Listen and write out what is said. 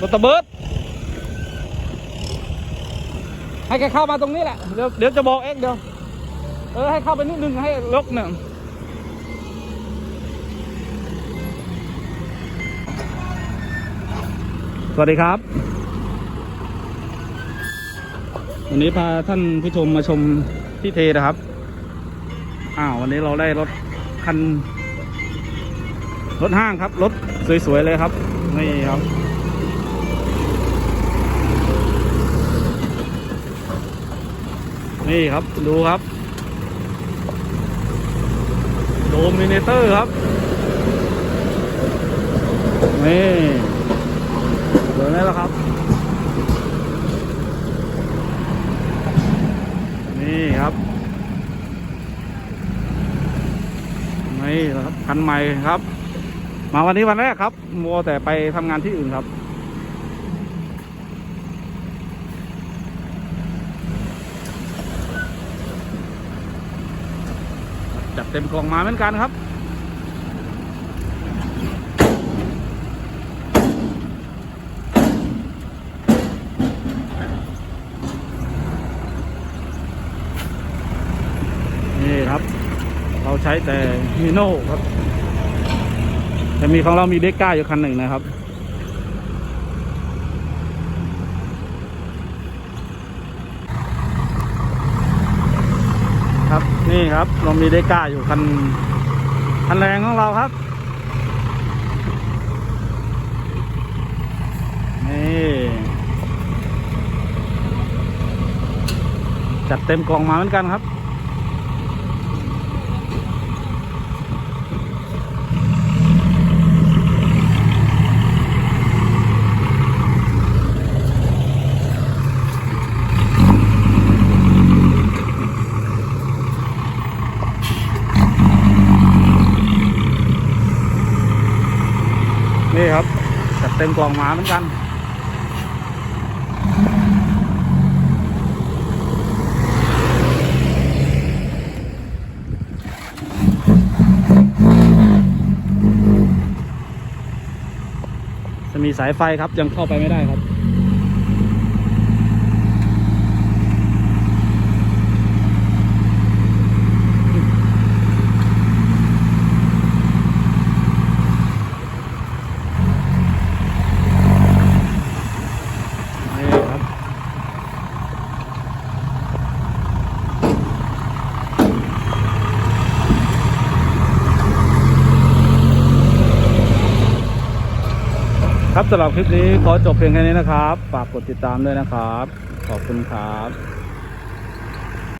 รถตะเบิด ให้แกเข้ามาตรงนี้แหละ เดี๋ยวเดี๋ยวจะบอกเองเดี๋ยว เออให้เข้าไปนิดนึงให้ลกหนึ่งสวัสดีครับ วันนี้พาท่านผู้ชมมาชมที่เทนะครับ อ้าววันนี้เราได้รถคัน รถห้างครับรถสวยๆเลยครับนี่ครับนี่ครับดูครับโดมิเนเตอร์ครับนี่เดี๋ยวนี้แล้วครับ นี่ครับนี่ครับคันใหม่ครับ มาวันนี้วันแรกครับ มัวแต่ไปทำงานที่อื่นครับ จัดเต็มกล่องมาเหมือนกันครับนี่ครับ เราใช้แต่ฮีโน่ครับ แต่มีของเรามีเด็กก้าอยู่คันหนึ่งนะครับ ครับนี่ครับเรามีเด็กก้าอยู่คันคันแรงของเราครับนี่จัดเต็มกล่องมาเหมือนกันครับ นี่ครับจัดเต็มกล่องหมาเหมือนกัน จะมีสายไฟครับยังเข้าไปไม่ได้ครับ นี่ครับ ครับสำหรับคลิปนี้ขอจบเพียงแค่นี้นะครับ ฝากกดติดตามด้วยนะครับ ขอบคุณครับ